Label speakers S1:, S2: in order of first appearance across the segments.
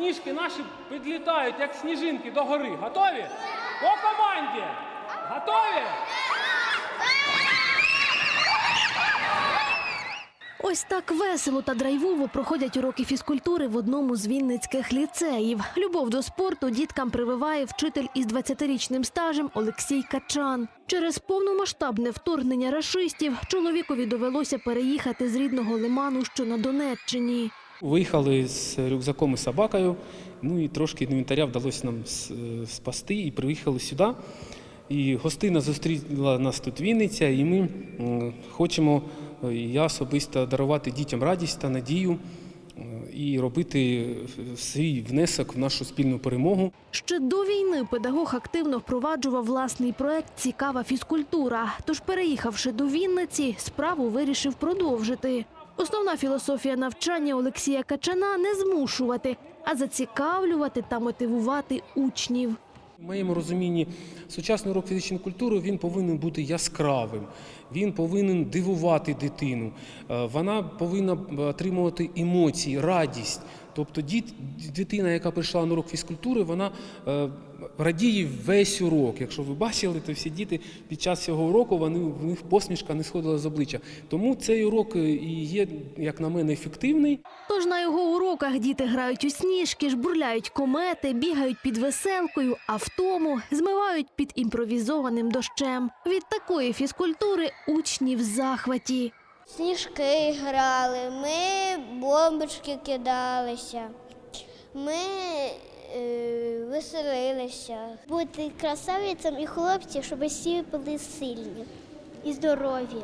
S1: сніжки наші підлітають, як сніжинки до гори. Готові? По команді! Готові?
S2: Ось так весело та драйвово проходять уроки фізкультури в одному з вінницьких ліцеїв. Любов до спорту діткам прививає вчитель із 20-річним стажем Олексій Качан. Через повномасштабне вторгнення рашистів чоловікові довелося переїхати з рідного лиману, що на Донеччині.
S1: Виїхали з рюкзаком і собакою. Ну і трошки інвентаря вдалося нам е, спасти і приїхали сюди. І гостина зустріла нас тут Вінниця, і ми хочемо, е, я особисто дарувати дітям радість та надію е, і робити свій внесок в нашу спільну перемогу.
S2: Ще до війни педагог активно впроваджував власний проект Цікава фізкультура. Тож, переїхавши до Вінниці, справу вирішив продовжити. Основна філософія навчання Олексія Качана не змушувати, а зацікавлювати та мотивувати учнів.
S1: В моєму розумінні сучасний урок фізичної культури він повинен бути яскравим, він повинен дивувати дитину, е, вона повинна отримувати емоції, радість. Тобто діт, дитина, яка прийшла на урок фізкультури, вона е, радіє весь урок. Якщо ви бачили, то всі діти під час цього уроку вони, в них посмішка не сходила з обличчя. Тому цей урок е, і є, як на мене, ефективний.
S2: Тож на його уроках діти грають у сніжки, жбурляють комети, бігають під веселкою, а втому змивають під імпровізованим дощем. Від такої фізкультури учні в захваті.
S3: Сніжки грали, ми бомбочки кидалися, ми е, веселилися. Бути красавицям і хлопцям, щоб всі були сильні і здорові.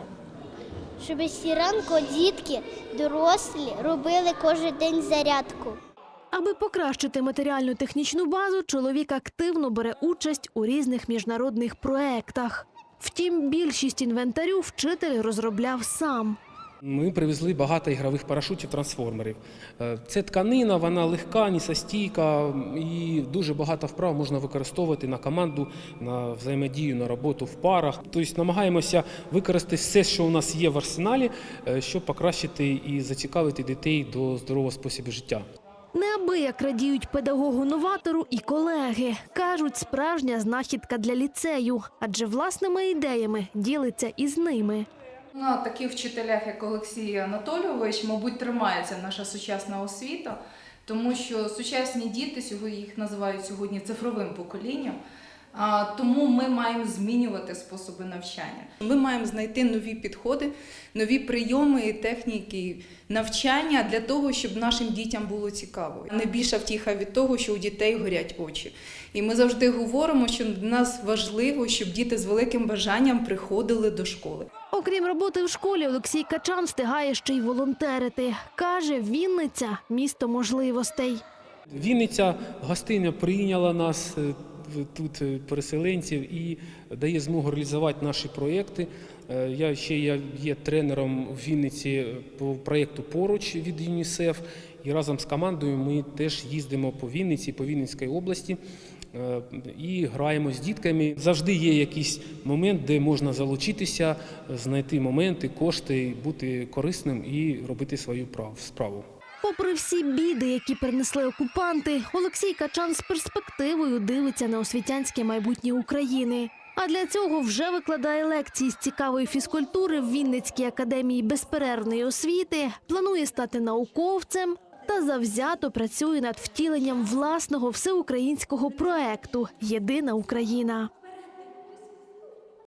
S3: Щоб всі ранку дітки, дорослі, робили кожен день зарядку.
S2: Аби покращити матеріальну технічну базу, чоловік активно бере участь у різних міжнародних проєктах. Втім, більшість інвентарю вчитель розробляв сам.
S1: Ми привезли багато ігрових парашутів трансформерів. Е, Це тканина, вона легка, нісостійка і дуже багато вправ можна використовувати на команду, на взаємодію, на роботу в парах. Тобто намагаємося використати все, що у нас є в арсеналі, е, щоб покращити і зацікавити дітей до здорового способу життя.
S2: Неабияк радіють педагогу-новатору і колеги. Кажуть, справжня знахідка для ліцею, адже власними ідеями ділиться із ними.
S4: На таких вчителях, як Олексій Анатолійович, мабуть, тримається наша сучасна освіта, тому що сучасні діти сьогодні їх називають сьогодні цифровим поколінням. А, Тому ми маємо змінювати способи навчання. Ми маємо знайти нові підходи, нові прийоми і техніки навчання для того, щоб нашим дітям було цікаво. Найбільша втіха від того, що у дітей горять очі. І ми завжди говоримо, що для нас важливо, щоб діти з великим бажанням приходили до школи.
S2: Окрім роботи в школі, Олексій Качан встигає ще й волонтерити. Каже, Вінниця місто можливостей.
S1: Вінниця гостиня прийняла нас е, тут е, переселенців і дає змогу реалізувати наші проєкти. Е, Я ще я є тренером в Вінниці по проєкту поруч від ЮНІСЕФ. І разом з командою ми теж їздимо по Вінниці, по Вінницькій області е, і граємо з дітками. Завжди є якийсь момент, де можна залучитися, знайти моменти, кошти, бути корисним і робити свою прав- справу.
S2: Попри всі біди, які принесли окупанти, Олексій Качан з перспективою дивиться на освітянське майбутнє України. А для цього вже викладає лекції з цікавої фізкультури в Вінницькій академії безперервної освіти, планує стати науковцем та завзято працює над втіленням власного всеукраїнського проекту Єдина Україна.